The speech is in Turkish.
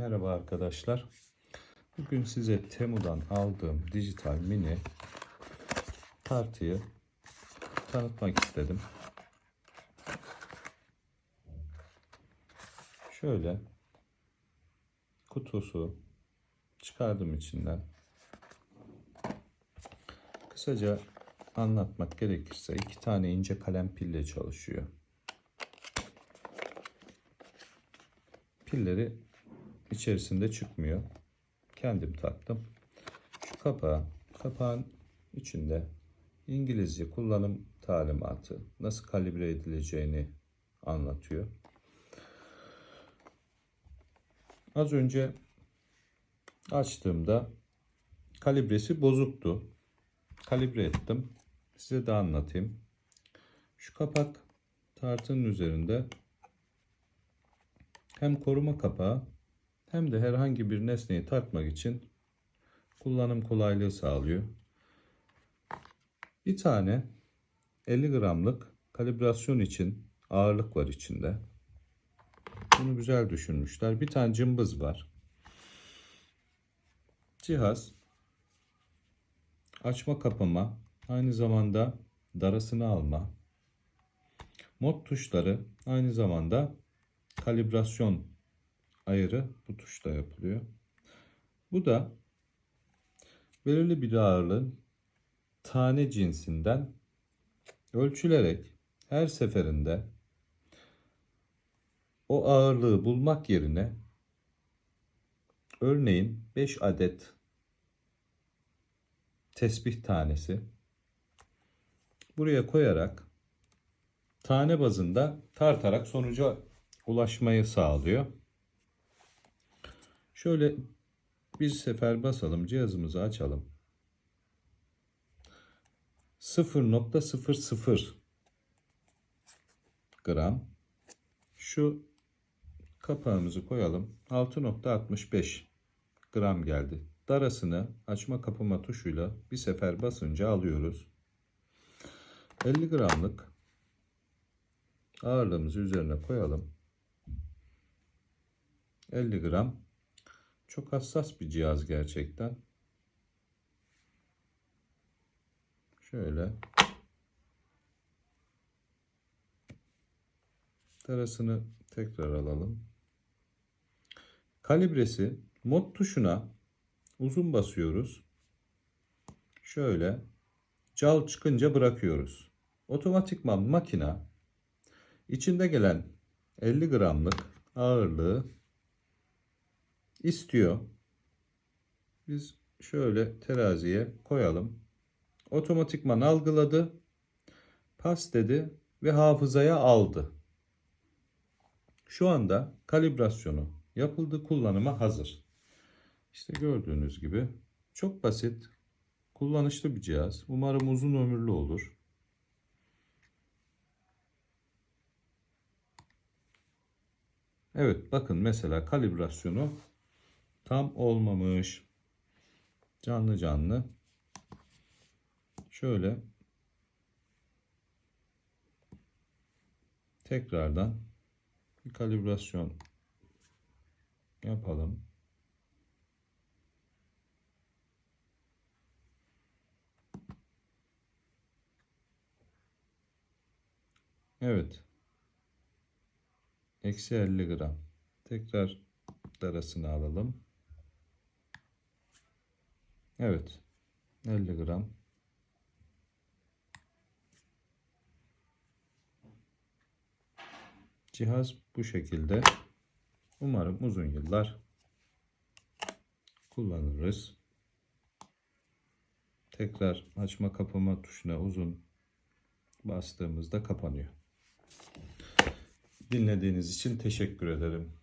Merhaba arkadaşlar. Bugün size Temu'dan aldığım dijital mini tartıyı tanıtmak istedim. Şöyle kutusu çıkardım içinden. Kısaca anlatmak gerekirse iki tane ince kalem pille çalışıyor. Pilleri içerisinde çıkmıyor. Kendim taktım. Şu kapağı, kapağın içinde İngilizce kullanım talimatı, nasıl kalibre edileceğini anlatıyor. Az önce açtığımda kalibresi bozuktu. Kalibre ettim. Size de anlatayım. Şu kapak tartının üzerinde hem koruma kapağı hem de herhangi bir nesneyi tartmak için kullanım kolaylığı sağlıyor. Bir tane 50 gramlık kalibrasyon için ağırlık var içinde. Bunu güzel düşünmüşler. Bir tane cımbız var. Cihaz açma kapama, aynı zamanda darasını alma, mod tuşları aynı zamanda kalibrasyon ayarı bu tuşla yapılıyor. Bu da belirli bir ağırlığın tane cinsinden ölçülerek her seferinde o ağırlığı bulmak yerine örneğin 5 adet tesbih tanesi buraya koyarak tane bazında tartarak sonuca ulaşmayı sağlıyor. Şöyle bir sefer basalım cihazımızı açalım. 0.00 gram. Şu kapağımızı koyalım. 6.65 gram geldi. Darasını açma kapama tuşuyla bir sefer basınca alıyoruz. 50 gramlık ağırlığımızı üzerine koyalım. 50 gram çok hassas bir cihaz gerçekten. Şöyle. Tarasını tekrar alalım. Kalibresi mod tuşuna uzun basıyoruz. Şöyle cal çıkınca bırakıyoruz. Otomatikman makina içinde gelen 50 gramlık ağırlığı istiyor. Biz şöyle teraziye koyalım. Otomatikman algıladı. Pas dedi ve hafızaya aldı. Şu anda kalibrasyonu yapıldı, kullanıma hazır. İşte gördüğünüz gibi çok basit, kullanışlı bir cihaz. Umarım uzun ömürlü olur. Evet bakın mesela kalibrasyonu tam olmamış. Canlı canlı. Şöyle tekrardan bir kalibrasyon yapalım. Evet. Eksi 50 gram. Tekrar darasını alalım. Evet. 50 gram. Cihaz bu şekilde. Umarım uzun yıllar kullanırız. Tekrar açma kapama tuşuna uzun bastığımızda kapanıyor. Dinlediğiniz için teşekkür ederim.